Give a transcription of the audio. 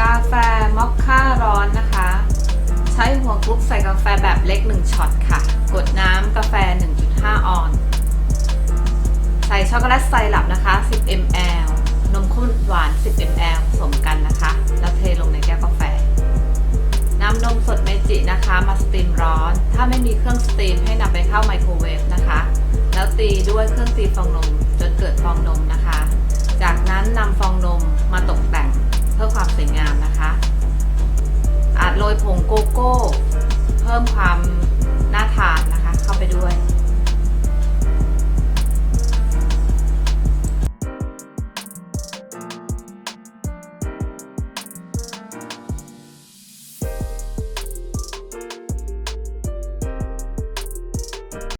กาแฟมอคค่าร้อนนะคะ ใช้หัวกรุ๊ใส่กาแฟแบบเล็ก 1ช็อตค่ะ กด ช็อกโกแลตไซรัปนะคะ 10 ml นมข้นหวาน 10 ml ผสมกันนะคะ แล้วเทลงในแก้วกาแฟ น้ำนมสดเมจินะคะ มาสตรีมร้อน ถ้าไม่มีเครื่องสตรีมให้นำไปเข้าไมโครเวฟนะคะ แล้วตีด้วยเครื่องตีฟองนมจนเ